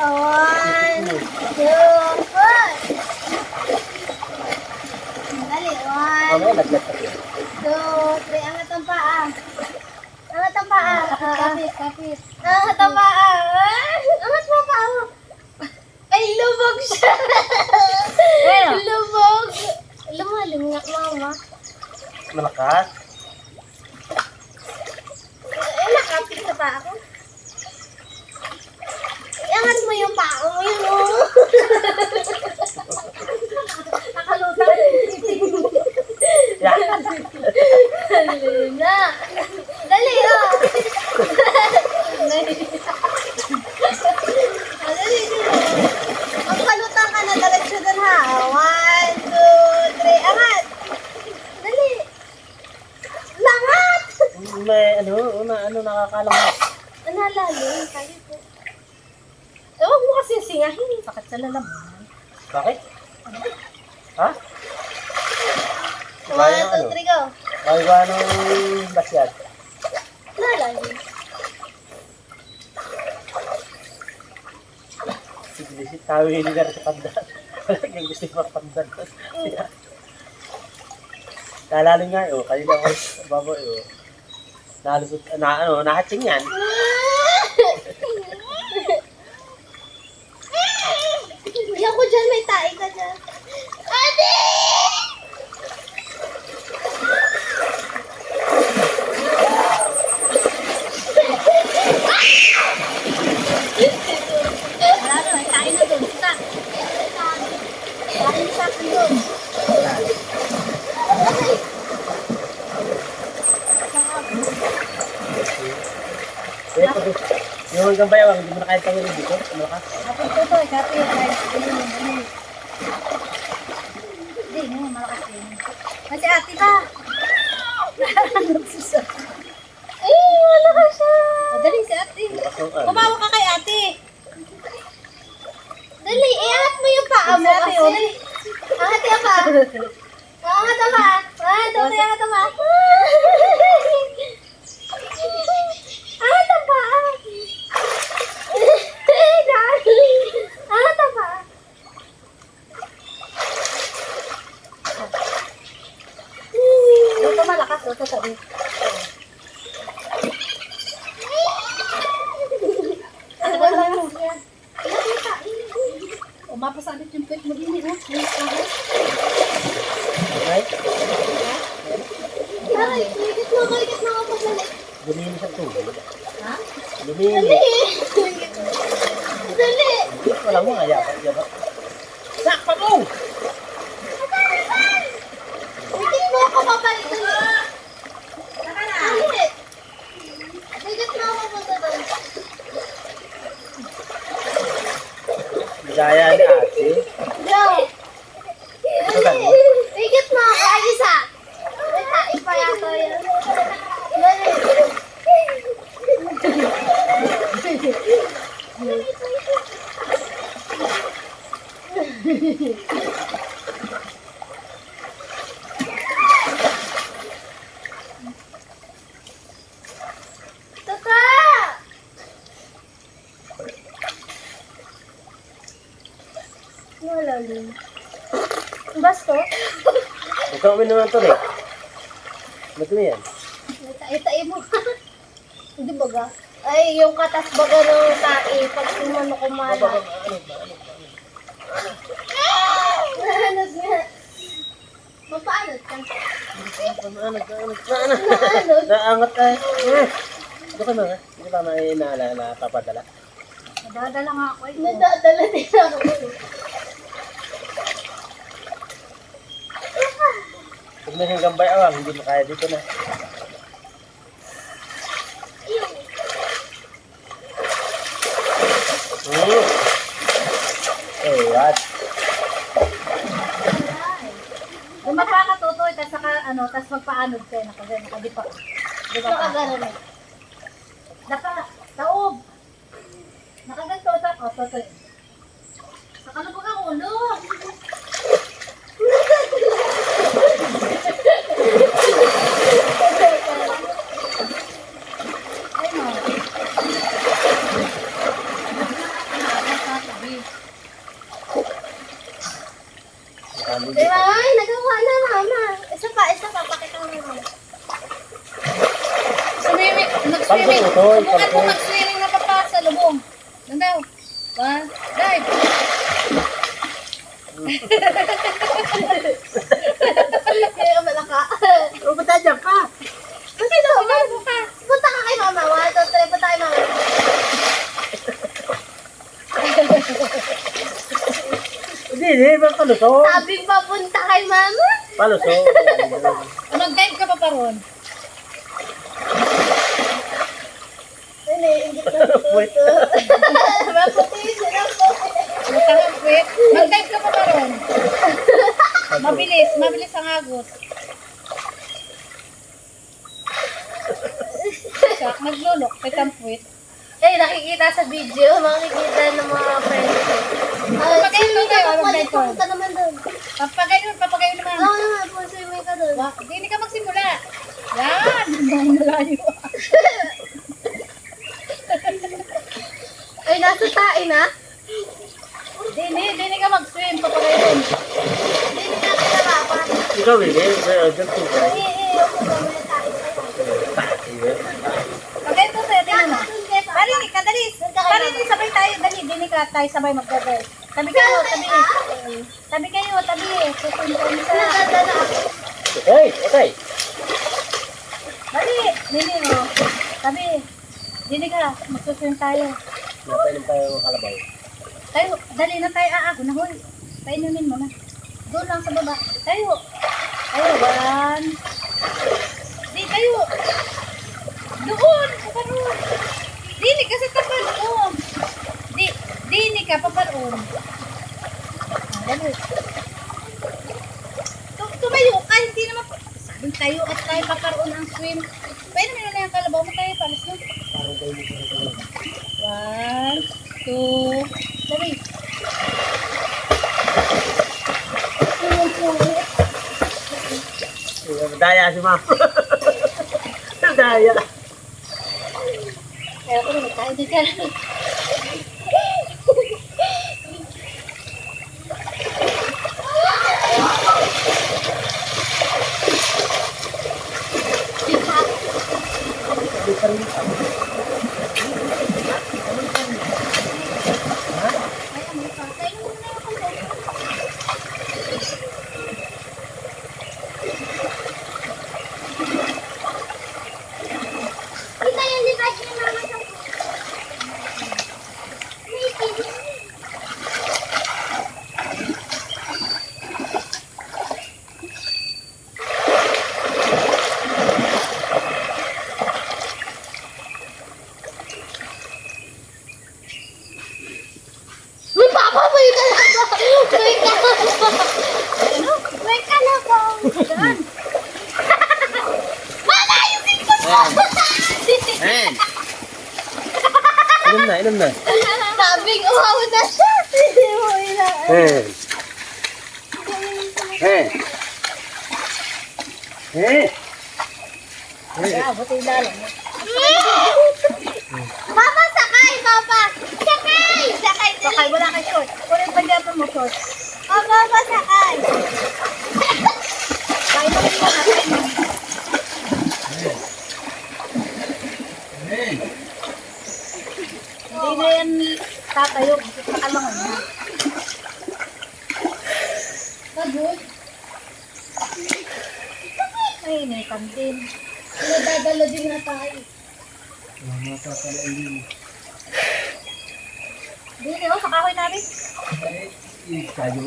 One, two, four. Dali, one, Mamaya naglat ka siya. two, three. Angat ang paa. Angat ang paa. Kapit, kapit. Angat ang paa. Angat mo paa mo. Ay, lubog siya. Bueno. Lubog. Lumalim nga, mama. Malakas. Eh, nakapit sa paa ko. Iangat mo yung paa mo yun, oh. Nakalutang. Yeah. Dali na. Dali, oh. Dali. Ah, dali, dali. Magpalutang ka na, diretso dun ha. One, two, three, angat. Dali. Langat! May ano, una, ano nakakalangat. Ano lalim? Tayo po. Eh, huwag mo kasi singahin. Sakit sa lalaman. Bakit? Ha? One, Kaya two, ano? three, go. Kaya ba nung basyad? Sige, si tawi ni Gar sa pandan. Wala kang gusto yung pandan. Naalala nga, oh, kanina ako, babo, oh. Nalusot, na, ano. Yan ko dyan, may tae ka dyan. Ate! Wala na, may tayo na doon. Sita. Tayo sa akin doon. Eh, pag, yung hanggang bayawang, hindi mo na kahit tawin dito. Malakas. Kapit ko to, kapit. Kahit ganyan, ganyan. Hindi, no, malakas din. Kasi ate ka. Nagsusot. Ay, wala ka siya. Madali si ate. Malakas yung ano. Kumawa ka kay ate. Dali, iangat mo yung paa mo kasi. uli. Angat yung paa. Angat ang paa. One, two, three, angat ang paa. Woo! Basto? Huwag kang uminom ng tuloy. Madumi yan. May tae-tae mo. Hindi baga? Ay, yung katas baga ng tae pag umano kumala. Nahanod nga. Mapaanod ka. Naanag, naanag. Naanod? Naangat ay. Eh. Ito ka na, eh. Hindi ka na inaalala, papadala. Nadadala nga ako, eh. Nadadala din ako. Pag may hanggang bayawang, hindi mo kaya dito na. Hmm. Oh, what? Kung magpakatutoy, tas saka, ano, tas magpaanod kayo, nakaga, nakadipa. Di ba? Baka ganun eh. Naka, taob. Nakaganto sa, oh, totoy. Saka na ang ulo. Diba? Ay, nagawa na, mama. Isa isa pa. Pakita mo naman. Swimming, na papa sa lubong. Doon daw. One. Palusot? Sabi pa punta kay mama. Palusot. Mag-dive ka pa pa ron. Ano, sila po. Matangap wait. Mag-dive ka pa pa ron. Mabilis, mabilis ang agos. Sak, naglulok, kay tampuit. Eh, nakikita sa video. Makikita ng mga friends ko. Ah, swimming ka ano, pa pwede dive pumunta naman doon. Papagayon, papagayon naman. Oo naman, po swimming ka doon. Wa, hindi ka magsimula. Yan, ang malayo. Ay, nasa tae na? Dini, dini ka mag-swim, papagayon. Hindi na kita papa. Ikaw, hindi. Diyan po ka. Ay, eh, ako ba may tae sa'yo? Pagayon to sa'yo, tingnan mo. Parinig ka, dali. Parinig, sabay tayo, dali. Dini ka, tayo sabay magdadal. Tabi kayo, tabi. Tabi kayo, tabi. Susunod ako. Okay, okay. Dali, dini mo. Tabi. Dini ka, magsusunod tayo. Napainom tayo ng kalabaw. Tayo, dali na tayo aago na, hoy. Painumin mo na. Doon lang sa baba. Tayo. Tayo, one. Di, tayo. Doon, paparoon. Dini ka sa tapaloon. Di, dini ka, paparoon. Ah, dali. Tu- Tumayo ka, hindi naman. pa- Sabing tayo at tayo paparoon ang swim. Painumin mo na yung kalabaw mo tayo, palis na. Dito. One, two, three. Daya si ma'am. Daya. Kaya ko naman tayo dyan. Ay, ano pa? Tayo muna yung kalabaw. Kita yung device ni mama sa May TV. May papa, may kalabaw! May kalabaw! Ano? May kalabaw! Saan? Mama, yung mo! Ayan. Inom na, inom na. Sabing uhaw na siya. Hindi mo ina. Ayan. Ayan. Ayan. Yung dalang. Papa, sakay, Papa. Sakay. Sakay. Sakay, wala kang short. Kunin pa dyan mo short. Oh, Papa, sakay. Kaya mo rin mo na. Kaya mo. Hindi na yan tatayo. Nakalangon na. Pagod. Ay, may kantin. Nadadala din na tayo. Mga papala hindi mo. Dito, oh, sa kahoy namin. Tayo.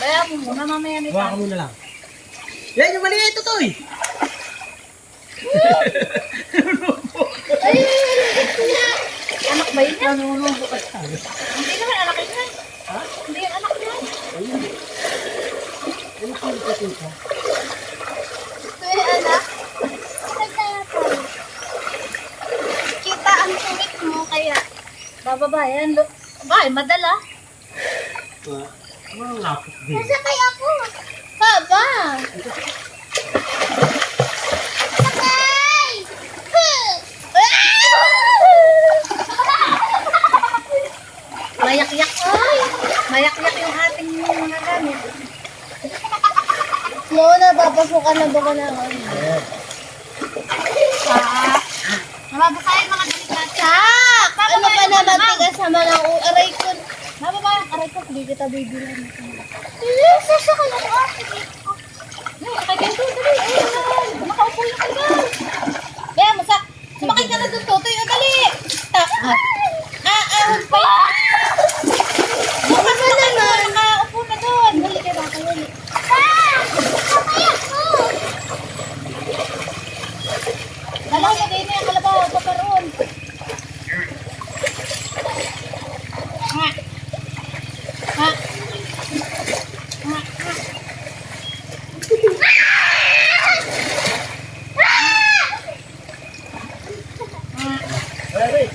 Kaya mo muna mamaya may Huwag kantin. mo na lang. Yan yung maliit eh. Ay. Anak ba yun? Nanunubo ka. Hindi naman anak yun. Ha? Hindi yung anak yun. Ayun. Ano po yung ito? Ito yung anak. Kita ang tuwit mo kaya. Bababa yan. Lo- Ay, madala. Lapot din. Nasakay ako. Papa. Sakay. Mayak-yak. Ay! Mayak-yak yung ating mga gamit. No, napapasukan na ba ka na? Ayan. Ah. Nababasahin mga dalikat. Sak! Ano ka na matigas naman ang aray ko? Nababayan, aray ko, hindi kita bibilan. Hindi, sasakal ako kayo doon, dali. Makaupo yung kayo. Kaya, masak. Sumakay ka na doon, Totoy. O, dali. Ta ah, ah, ahon pa. Bukas na naman. Nakaupo na doon. Dali kayo, baka yun. Dalaw, lagay mo yung kalabaw. Paparoon. Ha. Ha. Ha. Ha. Wala rin.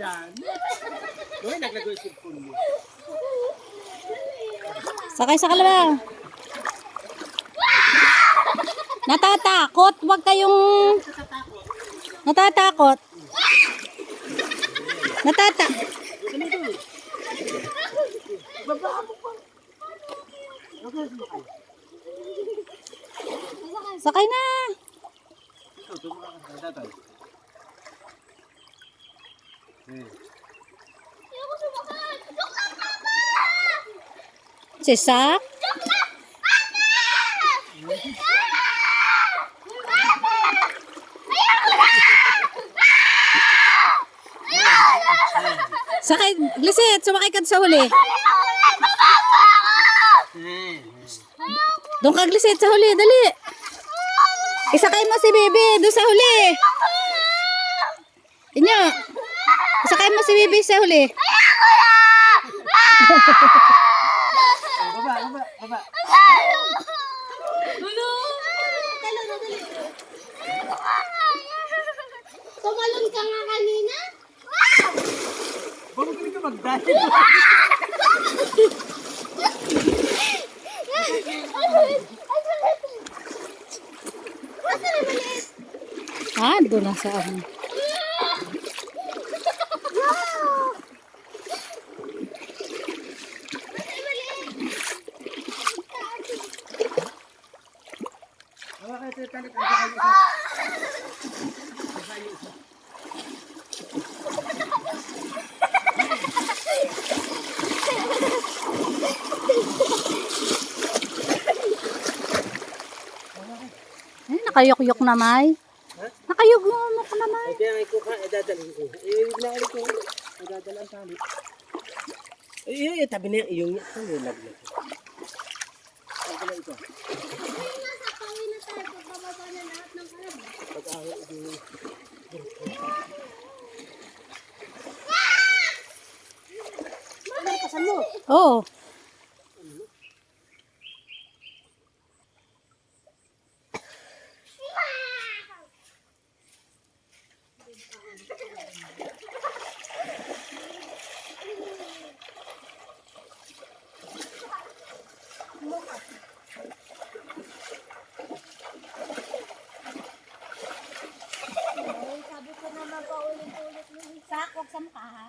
Yan. Uy, naglago yung cellphone mo. Sakay sa kalabaw. Natatakot. Huwag kayong... Natatakot. Natata... Sakay na. Ito, tumakas ka. Tatay. Eh. Si Sak. Sakay, Gliset, sumakay ka sa huli. Doon ka, Gliset, sa huli, dali. Isakay mo si Bibi, doon sa huli. Inyo, isakay mo si Bibi sa huli. Baba, baba, baba. Tumalon ka nga kanina? Bakit ka magdahil? Ah, doon na sa ano. Ay, nakayok-yok na, May. Ha? Nakayok-yok na, May. Ay, kaya nga ko ka, eh, dadalhin ko. Eh, naalit ko. Eh, dadala ang tali. Eh, eh, tabi na yung iyong niya. Ano yung laglag? Ang pala ito. Pag-ahon, ito. Ano, pasan mo? Oo. Huwag sa mukha, ha?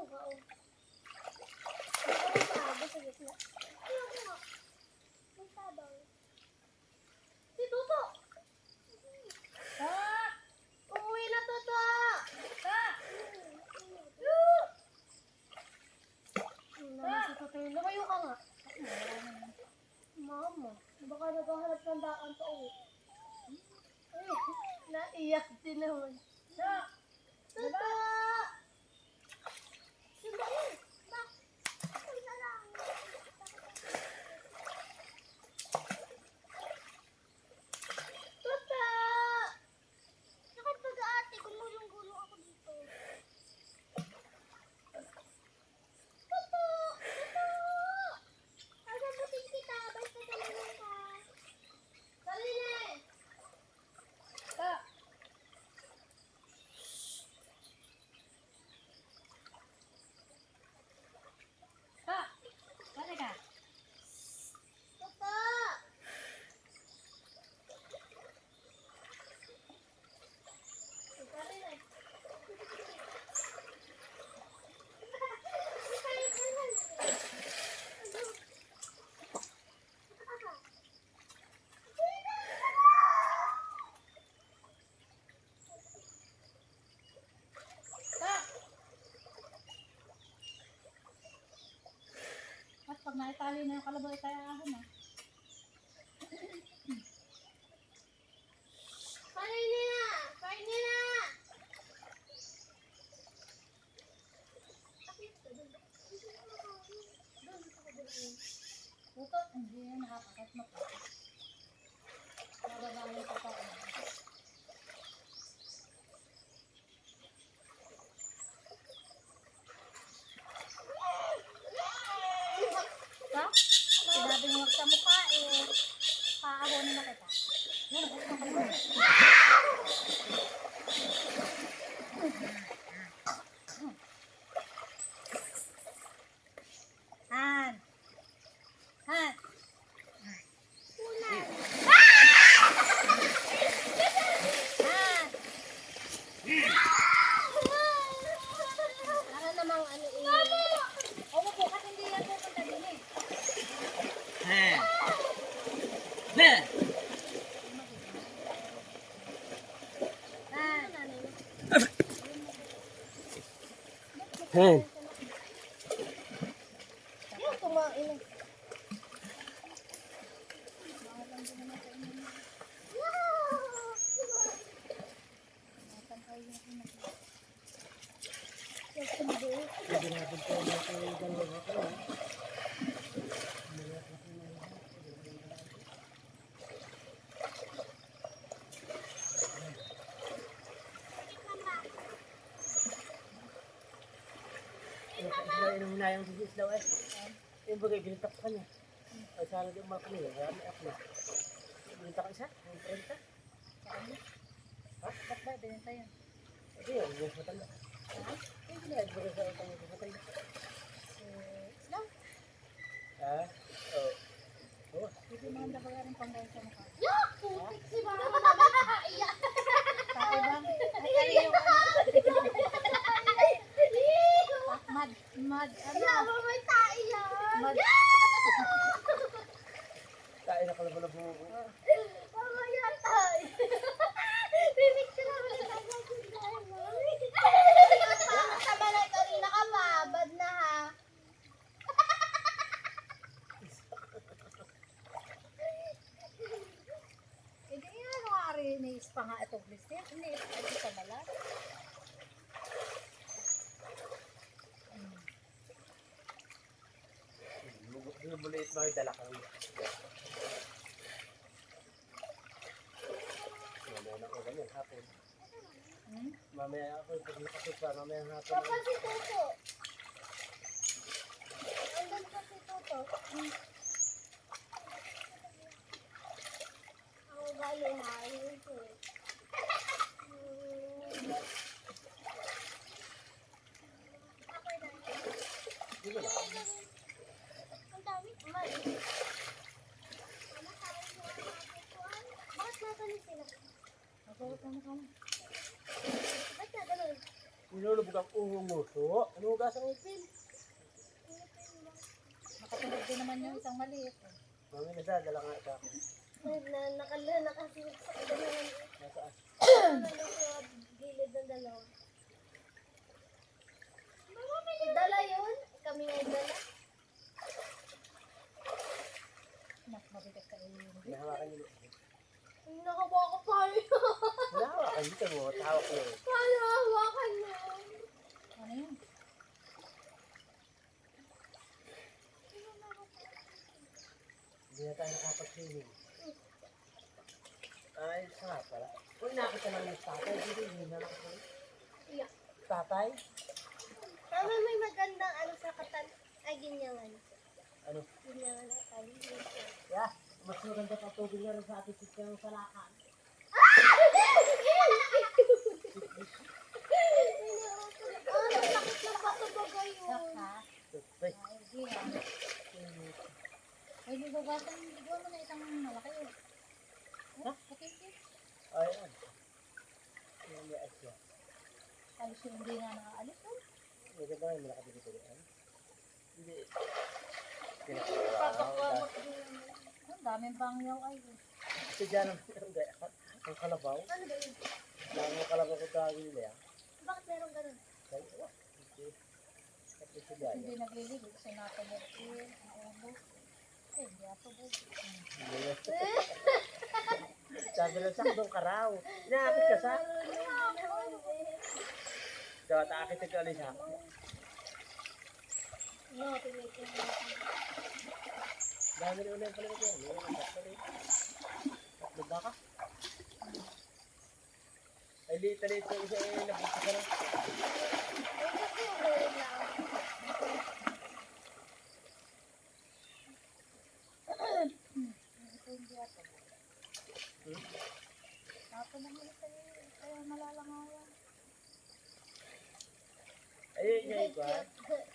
tuga. oh. Ano sabi sa gitna? Ano nga? Ang sabaw. Si Tuto! Sak! Umuwi na Tuto! Sak! Ano naman si Tuto yun? Lumayo ka nga. Mama, baka naghahanap ng daan pa uwi. Ay, naiyak din naman. Sak! Tuto! Sandali! Bak! Isa lang. Tuto! Bakit pag-aati? Gumulong-gulong ako dito. Tuto! Tuto! Sasagutin kita. Basta talagang ka. Dali na eh. Sak! Pag naitali na yung kalabaw, tayo ahon ah. Kain niya na! Kain niya na! Puto, hindi yan nakakakat mo. Nababalan pa pa. Ha? Sinabi mo sa mukha eh. Paahonin na kita. Yan, huwag kang kalimutan. Han. Han. Han. Para namang ano eh. O mo po, kasi hindi yan pupunta din eh. Ha. Ne. Han. Han. Yung kumain na. Na yung disease daw eh. Yung bagay, binitak ka niya. Ay, sana umalak niya. Kaya may ako na. Binitak ka isa? Yung 30? Ba't ba? Binenta yun. Hindi, yung mas matanda. Hindi na, bagay sa utang yung matanda. Islam. Ha? Oo. Oo. Hindi dapat rin pang sa mukha. Putik si mama namin. Iyak. Tayo ba? Ay, ay, yung mad, mad, ano? Ano ba tayo yan? Mad, Kain na pala pala bumubo. Mama yan tayo. Pipicture naman ang gagawin tayo, mami. Sama na kanina ka, mabad na ha. hindi nga ano nga rin ni-ispa nga itong blister. Hindi, ito sa balat. Bumubulit mo yung dala kang Mamaya na ako ganyan, hapon. Hmm? Mamaya ako pag nakasupa, mamaya ang hapon. Papa si Toto. Andun pa si Toto. Ako galing hayo ko. Di ba lang? Ang dami. Mal. Bakit natanin sila? Magulot na mukha mo. Ba't na ganun? Ang unguso. Ano ang ipin? Nakatulog din naman yung isang maliit. eh. Mamaya nadadala nga ito ako. Na, nakala, nakasunod sa kanya. Nasaan? Nandun sa gilid ng dalawa. Dala yun? Kami nga dala? Mas mabigat ka eh. Hinahawakan niyo. Nakabawa ko tayo. Hinahawakan dito mo. Tawak niyo. Paano hawakan mo? Ano yun? Hindi na tayo nakapag-swimming. Ay, sa pala. Kung nakita lang yung tatay, hindi hindi na ako. Yeah. Tatay? Tama may magandang ano sa katan. Ay, ginyangan. Ano? Ginyangan na tali. Yeah, mas maganda pa tubig na rin sa ating sistema sa lakan. Ah, sakit na pa sa bagay yun. Saka. Ay, Ay, di. Ay, gugugasan. Gawa mo na isang malaki eh. Ha? Okay. ay, ay. Yan, may asya. Alis yung hindi nga nakaalis. Oh. Maganda yung malaki dito yan. Hindi. Din. Ang daming bangyaw ay. Kasi dyan ang ang. Ang kalabaw. Ano ba yun? Ang kalabaw ko tawagin nila. Bakit meron ganun? Kaya, wah, hindi. Ito gaya. Hindi nagliligo kasi natabot ko. Naubos. Eh, hindi ako po. Sabi lang sakdong karaw. Inaakit ka sa? So, taakit ito ulit sa No, tumitin mo. Dami rin ulit pala ito. Ano yung tatlo rin? Ba ka? Ay, liit-liit ko isa eh. Napunta ka na. Ay, kasi yung gawin lang. Ito hindi ako. Hmm? Ako naman ito eh. Kaya malalangawan. Ayun, yun, yun, yun.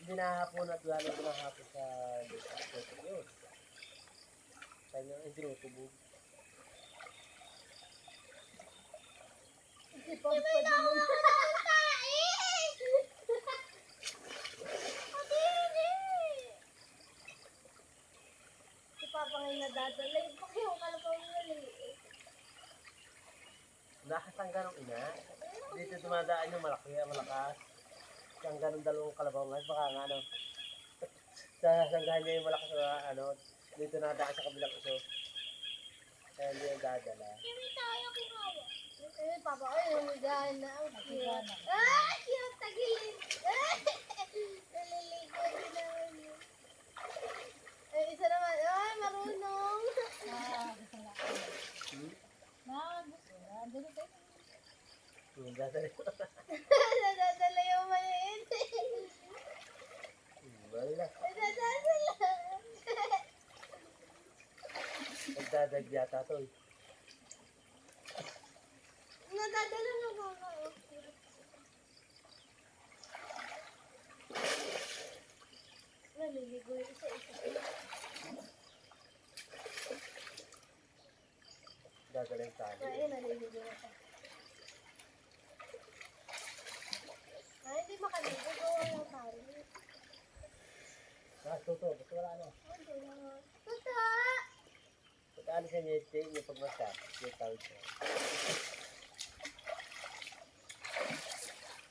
Hindi nahapon at lalo ko nahapon sa dito yun. Kanya ang tinutubog. Di ba na ako makakain? Pati hindi. Si Papa ngayon nadadala. Yung paki yung kalabaw mo maliit. Nakasangga ng ina. Dito dumadaan yung malaki, ang malakas. Sangga ng dalawang kalabaw nga. Baka nga ano. Sasanggahan niya yung malakas na ano. Dito nadaan sa kabilang iso. Kaya hindi yung dadala. Kimi tayo kumawa. Eh, Papa, ay, humigahan na. Ang cute. Na. Ah, cute. Naliligo din. Eh, isa naman. Ay, marunong. Ah, gusto na. Hmm? Na, gusto na. Andun ito. Yung dadala. Nadadala yung maliit. Hmm, Wala. Nadadala. Nagdadag to eh. Nadadala na mga okay. Naliligo yung isa-isa. Dadala yung tali. Ay, naliligo na siya. Ay, hindi makaligo. Gawa ng tali. Ah, toto. Basta wala ano. Hindi naman. Tata! Alis niya yung pagmasa. Yung tawid siya.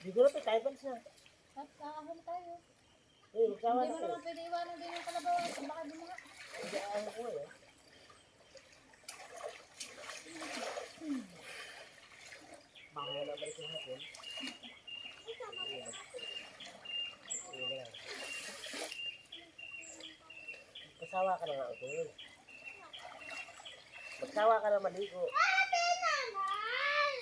Di ko na ito. Tayo palis na. At aahon tayo. Eh, magsawa Hindi na mo ko. naman pwede iwanan din yung kalabaw. Baka di mo nga. Hindi, ano ko eh. Baka wala balik yung hapon. Na. Magsawa ka na nga ito. Magsawa ka na maligo. Ate naman!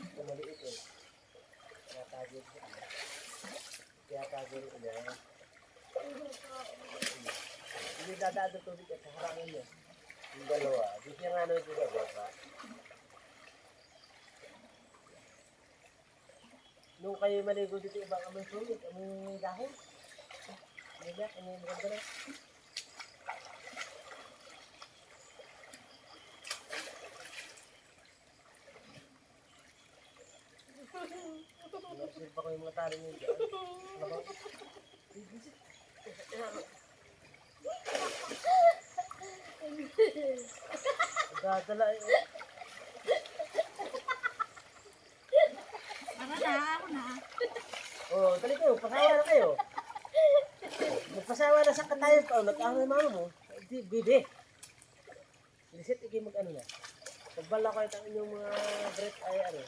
Ito maliit eh. Kaya tago ito. Kaya tago rin niya. Hindi. Di siya nga naman siya baba. Nung kayo maligo dito, ibang amoy sulit. Amoy dahon. Ba? Yung maganda na? Nagsip pa ko yung mga tali niyo dyan. Dadala eh. Ako na, ako na. Oh, dali kayo, pasawa na kayo. Magpasawa na sa katayo pa, nag-ahon mama mo. Di, bibi. Lisit, ikay mag-ano na. Pagbala ko ito ang inyong mga breath ay ano,